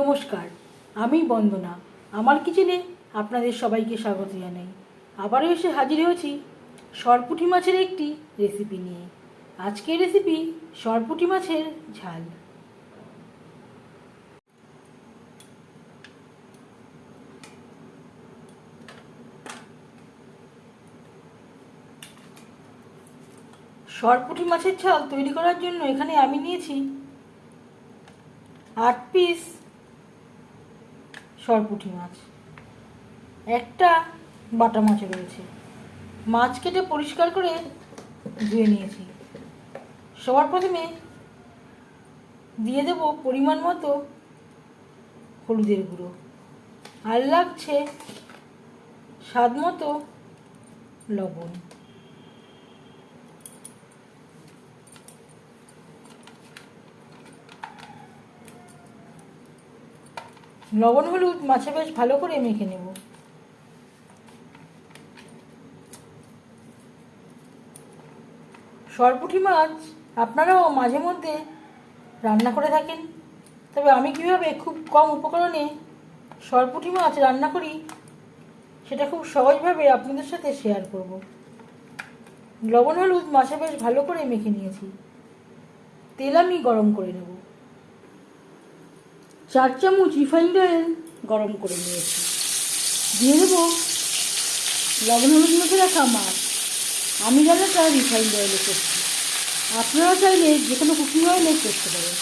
নমস্কার, আমি বন্দনা। আমার কিচেনে আপনাদের সবাইকে স্বাগত জানাই। আবারও এসে হাজির হয়েছি সরপুঁটি মাছের একটি রেসিপি নিয়ে। আজকের রেসিপি সরপুটি মাছের ঝাল। সরপুটি মাছের ঝাল তৈরি করার জন্য এখানে আমি নিয়েছি আট পিস সরপুঁটি মাছ। একটা বাটা মাছ রয়েছে। মাছ কেটে পরিষ্কার করে ধুয়ে নিয়েছি। সবার প্রথমে দিয়ে দেব পরিমাণ মতো হলুদের গুঁড়ো। আর লাগছে স্বাদ মতো লবণ। লবণ, হলুদ, মাছে বেশ ভালো করে মেখে নেব। সরপুঁটি মাছ আপনারাও মাঝে মধ্যে রান্না করে থাকেন। তবে আমি কীভাবে খুব কম উপকরণে সরপুঁটি মাছ রান্না করি, সেটা খুব সহজভাবে আপনাদের সাথে শেয়ার করব। লবণ, হলুদ, মাছে বেশ ভালো করে মেখে নিয়েছি। তেল আমি গরম করে নেব। চার চামচ রিফাইন্ড অয়েল গরম করে নিয়েছি। দিয়ে দেবো লবণ হলুদ মেখে রাখা মাছ। আমি জানি রান্নাটা রিফাইন্ড অয়েলে করছি আপনারা চাইলে যে কোনো কুকিং অয়েলে করতে পারেন।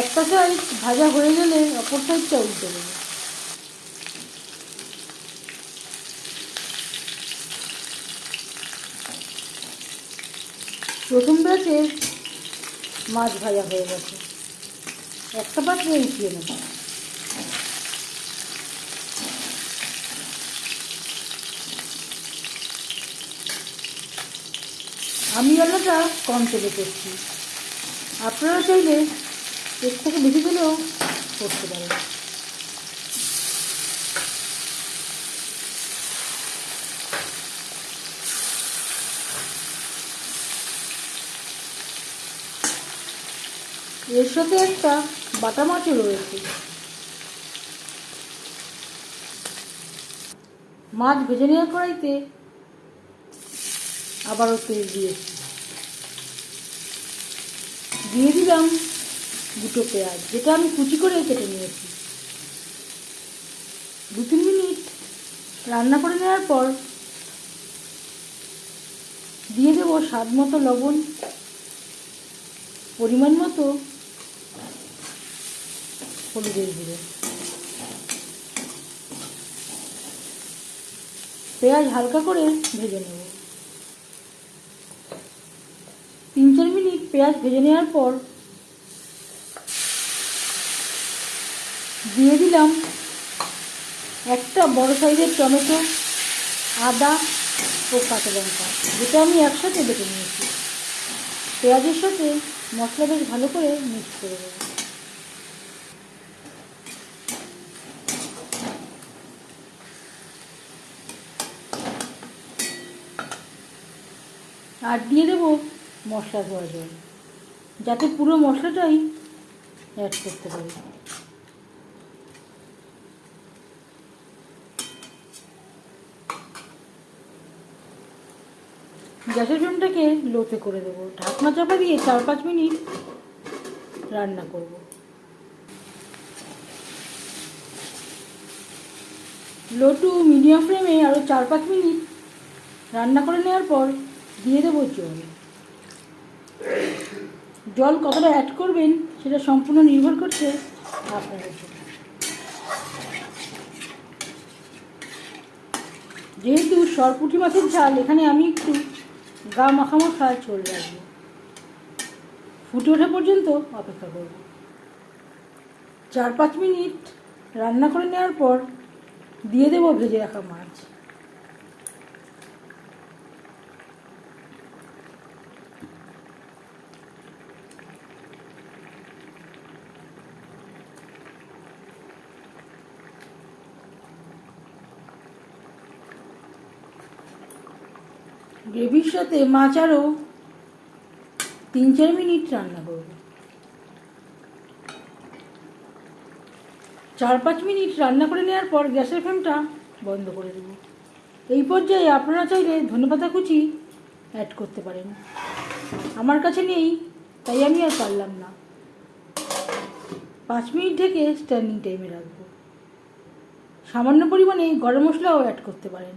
একটা সাইড ভাজা হয়ে গেলে অপর সাইডটা উল্টে দেবো। প্রথম ব্যাচে মাছ ভাজা হয়ে গেছে। একটা পাত্রে উঠিয়ে নেব। আমি রান্নাটা কম তেলে করছি। আপনারা চাইলে এর থেকে বেশি দিলেও করতে পারেন এর সাথে একটা বাটা মাছও রয়েছে। মাছ ভেজে নেওয়ার কড়াইতে আবারও তেল দিয়েছি দিয়ে দিলাম দুটো পেঁয়াজ, যেটা আমি কুচি করে কেটে নিয়েছি। দু তিন মিনিট রান্না করে নেওয়ার পর দিয়ে দেবো স্বাদ মতো লবণ, পরিমাণ মতো হলুদের গুঁড়ো। পেঁয়াজ হালকা করে ভেজে নেব। তিন চার মিনিট পেঁয়াজ ভেজে নেওয়ার পর দিয়ে দিলাম একটা বড় সাইজের টমেটো, আদা ও কাঁচা লঙ্কা। যেটা আমি একসাথে বেটে নিয়েছি। পেঁয়াজের সাথে মশলা বেশ ভালো করে মিক্স করে দেবো আর দিয়ে দেবো মশলা ধোয়া জল, যাতে পুরো মশলাটাই অ্যাড করতে পারি। গ্যাসের ফ্লেমটাকে লোতে করে দেবো। ঢাকনা চাপা দিয়ে চার পাঁচ মিনিট রান্না করব। লো টু মিডিয়াম ফ্লেমে আরও চার পাঁচ মিনিট রান্না করে নেওয়ার পর দিয়ে দেবো জল। জল কতটা অ্যাড করবেন সেটা সম্পূর্ণ নির্ভর করছে আপনার যেহেতু সরপুঁটি মাছের ঝাল, এখানে আমি একটু গা মাখামাখা ঝোল রাখব ফুটে ওঠা পর্যন্ত অপেক্ষা করব। চার পাঁচ মিনিট রান্না করে নেওয়ার পর দিয়ে দেবো ভেজে রাখা মাছ। গ্রেভির সাথে মাছ আরও তিন চার মিনিট রান্না করব। চার পাঁচ মিনিট রান্না করে নেওয়ার পর গ্যাসের ফ্লেমটা বন্ধ করে দেব। এই পর্যায়ে আপনারা চাইলে ধনেপাতা কুচি অ্যাড করতে পারেন। আমার কাছে নেই, তাই আমি আর পারলাম না। পাঁচ মিনিট থেকে স্ট্যান্ডিং টাইমে রাখব। সামান্য পরিমাণে গরম মশলাও অ্যাড করতে পারেন।